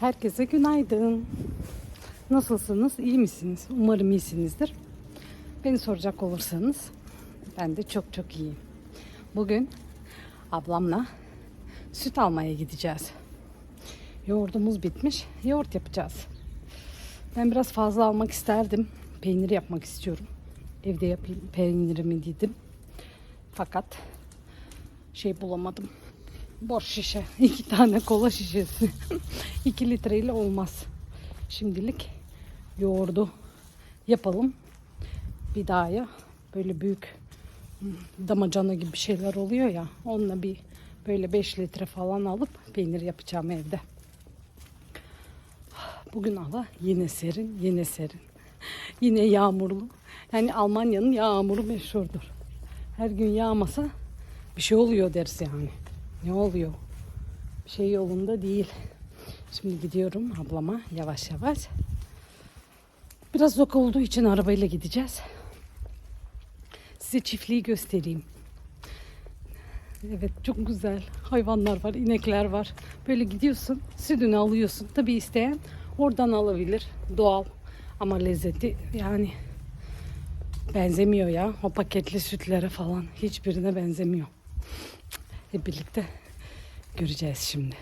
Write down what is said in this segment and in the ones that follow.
Herkese günaydın. Nasılsınız? İyi misiniz? Umarım iyisinizdir. Beni soracak olursanız ben de çok çok iyiyim. Bugün ablamla süt almaya gideceğiz. Yoğurdumuz bitmiş. Yoğurt yapacağız. Ben biraz fazla almak isterdim. Peynir yapmak istiyorum. Evde yapayım peynirimi dedim. Fakat şey bulamadım. Boş şişe. iki tane kola şişesi. 2 litreyle olmaz. Şimdilik yoğurdu yapalım. Bir daha ya böyle büyük damacana gibi şeyler oluyor ya. Onunla bir böyle 5 litre falan alıp peynir yapacağım evde. Bugün hava yine serin, yine serin. Yine yağmurlu. Yani Almanya'nın yağmuru meşhurdur. Her gün yağmasa bir şey oluyor deriz yani. Ne oluyor? Bir şey yolunda değil. Şimdi gidiyorum ablama yavaş yavaş. Biraz uzak olduğu için arabayla gideceğiz. Size çiftliği göstereyim. Evet çok güzel hayvanlar var, inekler var. Böyle gidiyorsun, sütünü alıyorsun. Tabii isteyen oradan alabilir. Doğal ama lezzeti yani benzemiyor ya. O paketli sütlere falan hiçbirine benzemiyor. Hep birlikte göreceğiz şimdi.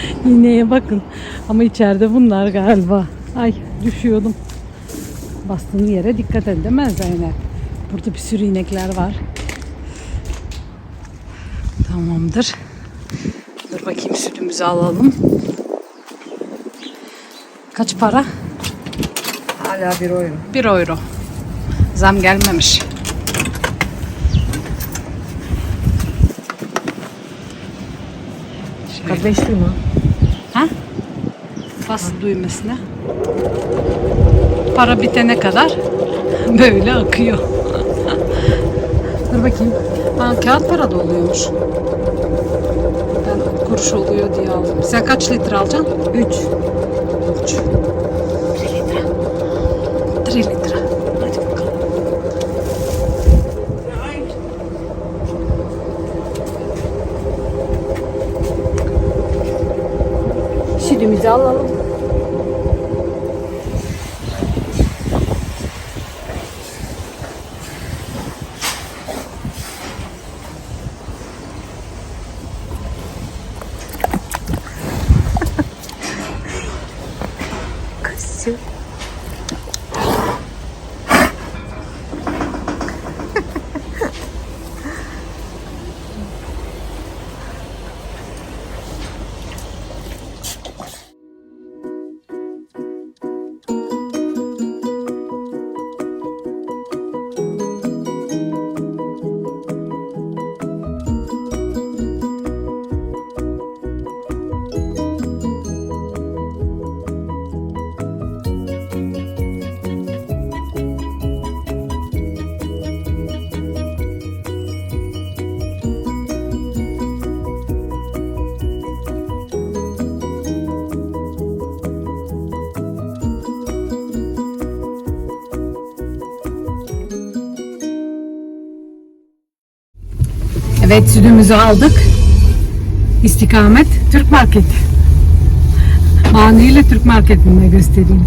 İğneye bakın. Ama içeride bunlar galiba. Ay düşüyordum. Bastığın yere dikkat edemez Zeynep. Burada bir sürü inekler var. Tamamdır. Dur bakayım sütümüzü alalım. Kaç para? Hala bir oyun. 1 euro. Zam gelmemiş. Şöyle. Kardeşli mi? Bas düğmesine. Para bitene kadar böyle akıyor. Dur bakayım. Ha, kağıt para da oluyormuş. Ben kuruş oluyor diye aldım. Sen kaç litre alacaksın? 3. 3. 3 litre. 3 litre. Hadi bakalım. Sütümüzü alalım. Evet sütümüzü aldık. İstikamet Türk Market. Mani Türk Market'inde göstereyim.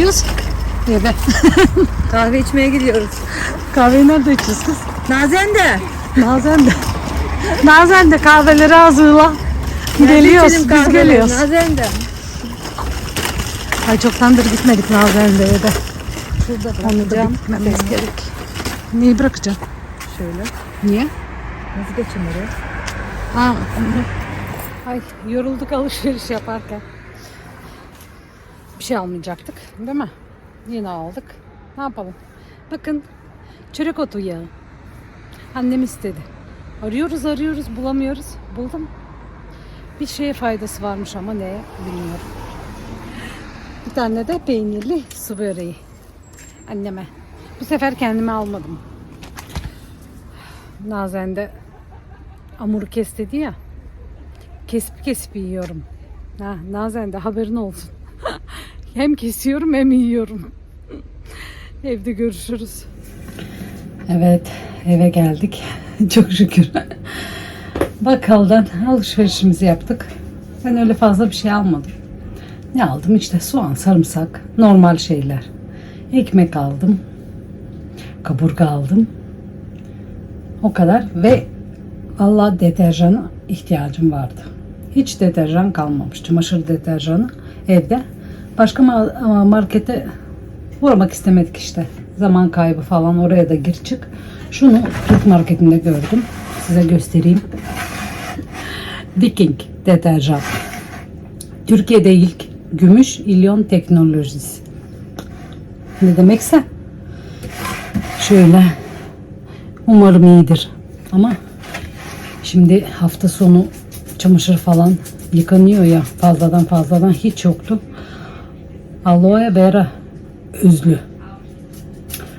Yapıyoruz? Evde. Kahve içmeye gidiyoruz. Kahveyi nerede içiyoruz kız? Nazen de. Nazen de. Nazen de kahveleri hazırla. Geliyoruz, biz geliyoruz. Nazen de. Ay çoktandır gitmedik Nazen'de de. Şurada Onu da bırakacağım. gitmemiz gerek. Neyi bırakacağım? Şöyle. Niye? Nasıl geçeyim oraya? Ha. Ay yorulduk alışveriş yaparken. Bir şey almayacaktık değil mi? Yine aldık. Ne yapalım? Bakın çörek otu yağı. Annem istedi. Arıyoruz arıyoruz bulamıyoruz. Buldum. Bir şeye faydası varmış ama ne bilmiyorum. Bir tane de peynirli su böreği. Anneme. Bu sefer kendime almadım. Nazen de Amuru kes dedi ya. Kesip kesip yiyorum. Ha, Nazen de haberin olsun. Hem kesiyorum hem yiyorum. Evde görüşürüz. Evet eve geldik. Çok şükür. Bakkaldan alışverişimizi yaptık. Ben öyle fazla bir şey almadım. Ne aldım? İşte soğan, sarımsak, normal şeyler. Ekmek aldım. Kaburga aldım. O kadar ve Vallahi deterjana ihtiyacım vardı. Hiç deterjan kalmamış. Çamaşır deterjanı evde. Başka ma- markete uğramak istemedik işte. Zaman kaybı falan oraya da gir çık. Şunu Türk marketinde gördüm. Size göstereyim. Viking deterjan. Türkiye'de ilk gümüş ilyon teknolojisi. Ne demekse. Şöyle. Umarım iyidir. Ama Şimdi hafta sonu çamaşır falan yıkanıyor ya fazladan fazladan hiç yoktu. Aloe vera özlü.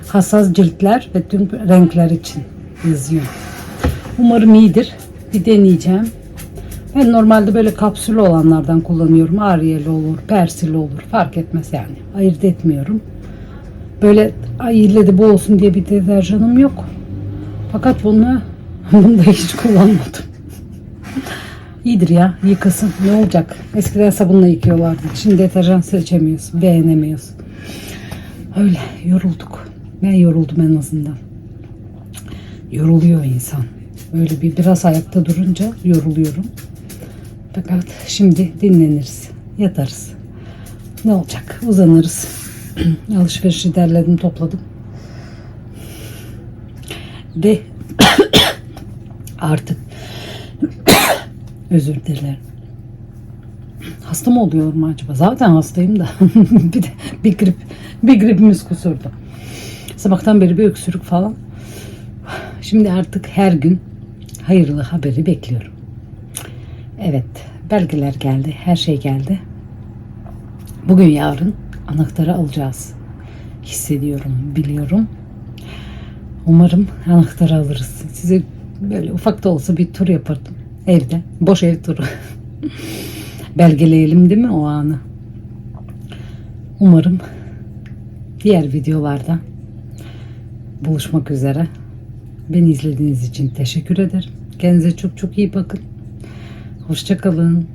Hassas ciltler ve tüm renkler için yazıyor. Umarım iyidir. Bir deneyeceğim. Ben normalde böyle kapsülü olanlardan kullanıyorum. Ariel olur, Persil olur. Fark etmez yani. Ayırt etmiyorum. Böyle ay ille de bu olsun diye bir deterjanım yok. Fakat bunu, bunu da hiç kullanmadım. İyidir ya yıkasın ne olacak. Eskiden sabunla yıkıyorlardı. Şimdi deterjan seçemiyorsun, beğenemiyorsun. Öyle yorulduk. Ben yoruldum en azından. Yoruluyor insan. Öyle bir biraz ayakta durunca yoruluyorum. Fakat şimdi dinleniriz, yatarız. Ne olacak? Uzanırız. Alışverişi derledim, topladım. Ve artık özür dilerim. Hasta mı oluyorum acaba? Zaten hastayım da. bir de bir grip, bir gripimiz kusurdu. Sabahtan beri bir öksürük falan. Şimdi artık her gün hayırlı haberi bekliyorum. Evet, belgeler geldi, her şey geldi. Bugün yarın anahtarı alacağız. Hissediyorum, biliyorum. Umarım anahtarı alırız. Size böyle ufak da olsa bir tur yapardım. Evde. Boş ev turu. Belgeleyelim değil mi o anı? Umarım diğer videolarda buluşmak üzere. Beni izlediğiniz için teşekkür ederim. Kendinize çok çok iyi bakın. Hoşçakalın.